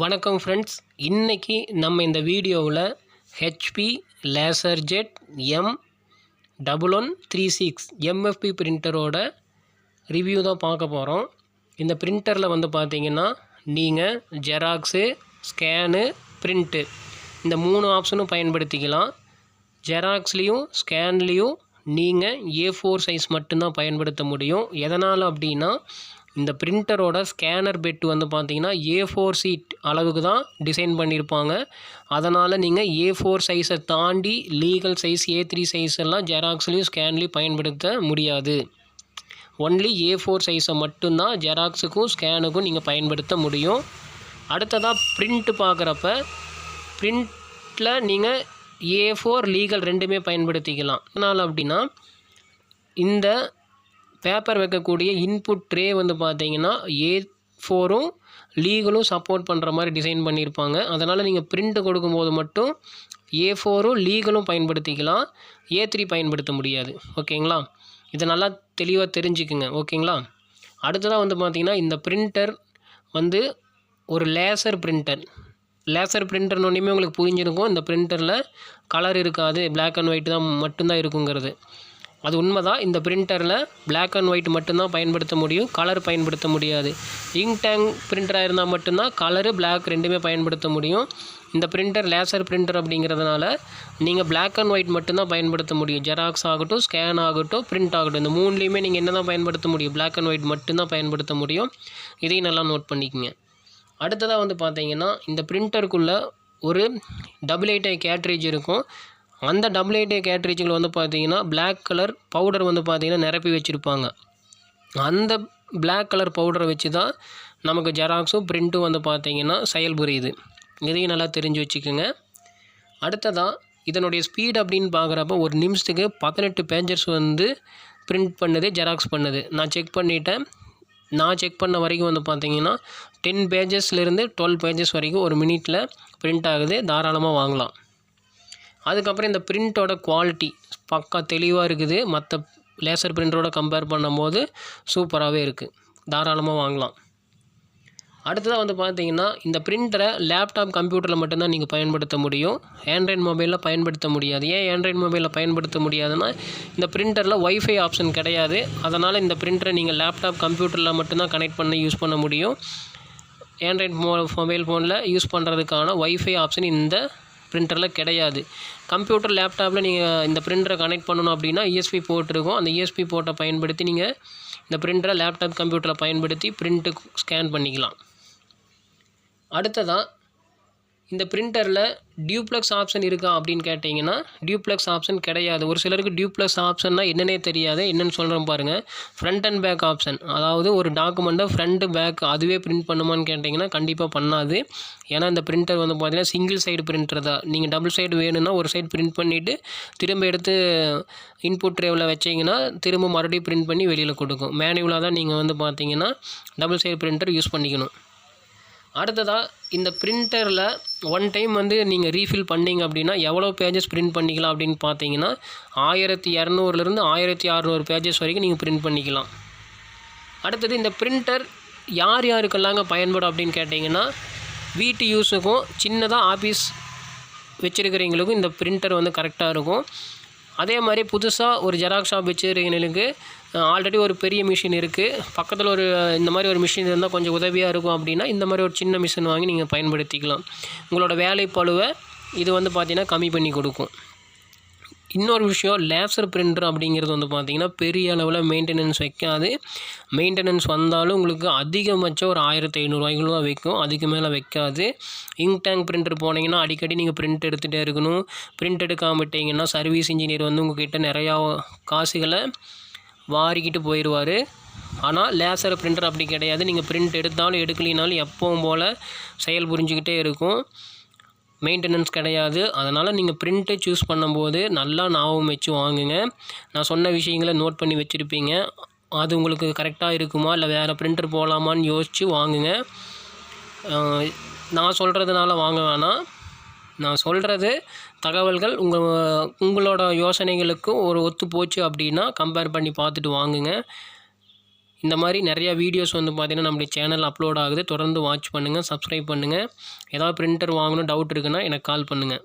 வணக்கம் ஃப்ரெண்ட்ஸ் இன்றைக்கி நம்ம இந்த வீடியோவில் HP LaserJet M double one three six MFP பிரிண்டரோட review தான் பார்க்க போகிறோம் இந்த பிரிண்டரில் வந்து பார்த்தீங்கன்னா நீங்கள் ஜெராக்ஸு ஸ்கேனு பிரிண்ட்டு இந்த மூணு ஆப்ஷனும் பயன்படுத்திக்கலாம். ஜெராக்ஸ்லேயும் ஸ்கேன்லேயும் நீங்கள் ஏ ஃபோர் சைஸ் மட்டும்தான் பயன்படுத்த முடியும். எதனால் அப்படின்னா இந்த பிரிண்டரோட ஸ்கேனர் பெட் வந்து பார்த்தீங்கன்னா ஏ ஃபோர் சீட் அளவுக்கு தான் டிசைன் பண்ணியிருப்பாங்க அதனால் நீங்கள் ஏ ஃபோர் சைஸை தாண்டி legal size A three size எல்லாம் ஜெராக்ஸ்லேயும் ஸ்கேன்லேயும் பயன்படுத்த முடியாது. ஒன்லி ஏ ஃபோர் சைஸை மட்டும்தான் ஜெராக்ஸுக்கும் ஸ்கேனுக்கும் நீங்கள் பயன்படுத்த முடியும். அடுத்ததாக பிரிண்ட்டு பார்க்குறப்ப பிரிண்டில் நீங்கள் ஏ ஃபோர் லீகல் ரெண்டுமே பயன்படுத்திக்கலாம். அதனால் அப்படின்னா இந்த பேப்பர் வைக்கக்கூடிய இன்புட் ட்ரே வந்து பார்த்தீங்கன்னா ஏ ஃபோரும் லீகலும் சப்போர்ட் பண்ணுற மாதிரி டிசைன் பண்ணியிருப்பாங்க அதனால் நீங்கள் பிரிண்ட்டு கொடுக்கும்போது மட்டும் ஏ ஃபோரும் லீகலும் பயன்படுத்திக்கலாம். ஏ த்ரீ பயன்படுத்த முடியாது. ஓகேங்களா? இதை நல்லா தெளிவாக தெரிஞ்சுக்குங்க. ஓகேங்களா? அடுத்ததாக வந்து பார்த்திங்கன்னா இந்த பிரிண்டர் வந்து ஒரு லேசர் பிரிண்டர் லேசர் பிரிண்டர்னு உங்களுக்கு புரிஞ்சிருக்கும். இந்த பிரிண்டரில் கலர் இருக்காது. பிளாக் அண்ட் ஒயிட் தான் மட்டும்தான் இருக்குங்கிறது. அது உண்மைதான். இந்த பிரிண்டரில் பிளாக் அண்ட் ஒயிட் மட்டும்தான் பயன்படுத்த முடியும். கலர் பயன்படுத்த முடியாது. இங்க் டேங்க் பிரிண்டராக இருந்தால் மட்டும்தான் கலரு பிளாக் ரெண்டுமே பயன்படுத்த முடியும். இந்த பிரிண்டர் லேசர் பிரிண்டர் அப்படிங்கிறதுனால நீங்கள் பிளாக் அண்ட் ஒயிட் மட்டும்தான் பயன்படுத்த முடியும். ஜெராக்ஸ் ஆகட்டும் ஸ்கேன் ஆகட்டும் பிரிண்ட் ஆகட்டும். இந்த மூணுலேயுமே நீங்கள் என்ன தான் பயன்படுத்த முடியும்? பிளாக் அண்ட் ஒயிட் மட்டும்தான் பயன்படுத்த முடியும். இதையும் நல்லா நோட் பண்ணிக்கங்க. அடுத்ததாக வந்து பார்த்தீங்கன்னா இந்த பிரிண்டருக்குள்ளே ஒரு டபுள் ஐ கேட்ரேஜ் இருக்கும். அந்த டபுள் ஐ கேட்ரேஜில் வந்து பார்த்தீங்கன்னா பிளாக் கலர் பவுடர் வந்து பார்த்திங்கன்னா நிரப்பி வச்சுருப்பாங்க. அந்த பிளாக் கலர் பவுடரை வச்சு தான் நமக்கு ஜெராக்ஸும் பிரிண்ட்டும் வந்து பார்த்தீங்கன்னா செயல்புரியுது இதையும் நல்லா தெரிஞ்சு வச்சுக்கோங்க. அடுத்ததாக இதனுடைய ஸ்பீட் அப்படின்னு பார்க்குறப்ப ஒரு நிமிஷத்துக்கு பதினெட்டு பேஜர்ஸ் வந்து பிரிண்ட் பண்ணுது ஜெராக்ஸ் பண்ணுது. நான் செக் பண்ணிட்டேன். நான் செக் பண்ண வரைக்கும் வந்து பார்த்திங்கன்னா டென் பேஜஸ்லேருந்து டுவெல் பேஜஸ் வரைக்கும் ஒரு மினிட்டில் பிரிண்ட் ஆகுது. தாராளமாக வாங்கலாம். அதுக்கப்புறம் இந்த பிரிண்ட்டோட குவாலிட்டி பக்கா தெளிவாக இருக்குது. மற்ற லேசர் பிரிண்டரோட கம்பேர் பண்ணும்போது சூப்பராகவே இருக்குது தாராளமாக வாங்கலாம். அடுத்ததாக வந்து பார்த்தீங்கன்னா இந்த பிரிண்டரை லேப்டாப் கம்ப்யூட்டரில் மட்டும்தான் நீங்கள் பயன்படுத்த முடியும். ஆண்ட்ராய்ட் மொபைலில் பயன்படுத்த முடியாது. ஏன் ஆண்ட்ராய்டு மொபைலில் பயன்படுத்த முடியாதுன்னா இந்த பிரிண்டரில் ஒய்ஃபை ஆப்ஷன் கிடையாது. அதனால் இந்த பிரிண்டரை நீங்கள் லேப்டாப் கம்ப்யூட்டரில் மட்டும்தான் கனெக்ட் பண்ணி யூஸ் பண்ண முடியும். ஆண்ட்ராய்ட் மொ மொபைல் ஃபோனில் யூஸ் பண்ணுறதுக்கான ஒய்ஃபை ஆப்ஷன் இந்த பிரிண்டரில் கிடையாது. கம்ப்யூட்டர் லேப்டாப்பில் நீங்கள் இந்த பிரிண்டரை கனெக்ட் பண்ணணும் அப்படின்னா இஎஸ்பி போர்ட் இருக்கும். அந்த இஎஸ்பி போர்ட்டை பயன்படுத்தி நீங்கள் இந்த பிரிண்டரை லேப்டாப் கம்ப்யூட்டரில் பயன்படுத்தி பிரிண்ட்டு ஸ்கேன் பண்ணிக்கலாம். அடுத்ததாக இந்த பிரிண்டரில் டியூப்ளக்ஸ் ஆப்ஷன் இருக்கா அப்படின்னு கேட்டிங்கன்னா டியூப்ளக்ஸ் ஆப்ஷன் கிடையாது. ஒரு சிலருக்கு டியூப்ளக்ஸ் ஆப்ஷன்னா என்னன்னே தெரியாது. என்னென்னு சொல்கிறேன் பாருங்கள் ஃப்ரண்ட் அண்ட் பேக் ஆப்ஷன் அதாவது ஒரு டாக்குமெண்ட்டை ஃப்ரண்ட் பேக் அதுவே பிரிண்ட் பண்ணுமான்னு கேட்டிங்கன்னா கண்டிப்பாக பண்ணாது. ஏன்னா இந்த பிரிண்டர் வந்து பார்த்திங்கன்னா சிங்கிள் சைடு பிரிண்டர் தான். நீங்கள் டபுள் சைடு வேணும்னா ஒரு சைடு பிரிண்ட் பண்ணிவிட்டு திரும்ப எடுத்து இன்புட் ட்ரேவில் வச்சிங்கன்னா திரும்ப மறுபடியும் பிரிண்ட் பண்ணி வெளியில் கொடுக்கும். மேனுவலாக தான் நீங்கள் வந்து பார்த்தீங்கன்னா டபுள் சைடு பிரிண்டர் யூஸ் பண்ணிக்கணும். அடுத்ததாக இந்த பிரிண்டரில் ஒன் டைம் வந்து நீங்கள் ரீஃபில் பண்ணீங்க அப்படின்னா எவ்வளோ பேஜஸ் பிரிண்ட் பண்ணிக்கலாம் அப்படின்னு பார்த்தீங்கன்னா ஆயிரத்தி இரநூறுலேருந்து ஆயிரத்தி அறநூறு பேஜஸ் வரைக்கும் நீங்கள் பிரிண்ட் பண்ணிக்கலாம். அடுத்தது இந்த பிரிண்டர் யார் யாருக்கெல்லாங்க பயன்படும் அப்படின்னு கேட்டிங்கன்னா வீட்டு யூஸுக்கும் சின்னதாக ஆஃபீஸ் வச்சுருக்கிறவங்களுக்கும் இந்த பிரிண்டர் வந்து கரெக்டாக இருக்கும். அதே மாதிரி புதுசாக ஒரு ஜெராக்ஸ் ஷாப் வச்சுருக்கீங்களுக்கு ஆல்ரெடி ஒரு பெரிய மிஷின் இருக்குது பக்கத்தில் ஒரு இந்த மாதிரி ஒரு மிஷின் இருந்தால் கொஞ்சம் உதவியாக இருக்கும் அப்படின்னா இந்த மாதிரி ஒரு சின்ன மிஷின் வாங்கி நீங்கள் பயன்படுத்திக்கலாம். உங்களோட வேலை பளுவை இது வந்து பார்த்திங்கன்னா கம்மி பண்ணி கொடுக்கும். இன்னொரு விஷயம் லேசர் பிரிண்டர் அப்படிங்கிறது வந்து பார்த்திங்கன்னா பெரிய அளவில் மெயின்டெனன்ஸ் வைக்காது. மெயின்டெனன்ஸ் வந்தாலும் உங்களுக்கு அதிகபட்சம் ஒரு ஆயிரத்தி ஐநூறுரூவாய்க்குள்ள தான் வைக்கும் அதுக்கு மேலே வைக்காது. இங்க் டேங்க் பிரிண்டர் போனீங்கன்னா அடிக்கடி நீங்கள் பிரிண்ட் எடுத்துகிட்டே இருக்கணும். பிரிண்ட் எடுக்காம விட்டீங்கன்னா சர்வீஸ் இன்ஜினியர் வந்து உங்ககிட்ட நிறையா காசுகளை வாரிக்கிட்டு போயிடுவார் ஆனால் லேசர் பிரிண்டர் அப்படி கிடையாது. நீங்கள் பிரிண்ட் எடுத்தாலும் எடுக்கலினாலும் எப்பவும் போல் செயல் புரிஞ்சுக்கிட்டே இருக்கும். மெயின்டெனன்ஸ் கிடையாது. அதனால் நீங்கள் பிரிண்ட்டை சூஸ் பண்ணும்போது நல்லா ஞாபகம் வச்சு வாங்குங்க. நான் சொன்ன விஷயங்களை நோட் பண்ணி வச்சுருப்பீங்க. அது உங்களுக்கு கரெக்டாக இருக்குமா? இல்லை வேறு பிரிண்டர் போகலாமான்னு யோசித்து வாங்குங்க. நான் சொல்கிறதுனால வாங்க வேணாம். நான் சொல்கிறது தகவல்கள் உங்கள் உங்களோட யோசனைகளுக்கு ஒரு ஒத்து போச்சு அப்படின்னா கம்பேர் பண்ணி பார்த்துட்டு வாங்குங்க. இந்த மாதிரி நிறையா வீடியோஸ் வந்து பார்த்திங்கன்னா நம்முடைய சேனல் அப்லோட் ஆகுது. தொடர்ந்து வாட்ச் பண்ணுங்கள் சப்ஸ்கிரைப் பண்ணுங்கள் ஏதாவது பிரிண்டர் வாங்கணும் டவுட் இருக்குன்னா எனக்கு கால் பண்ணுங்கள்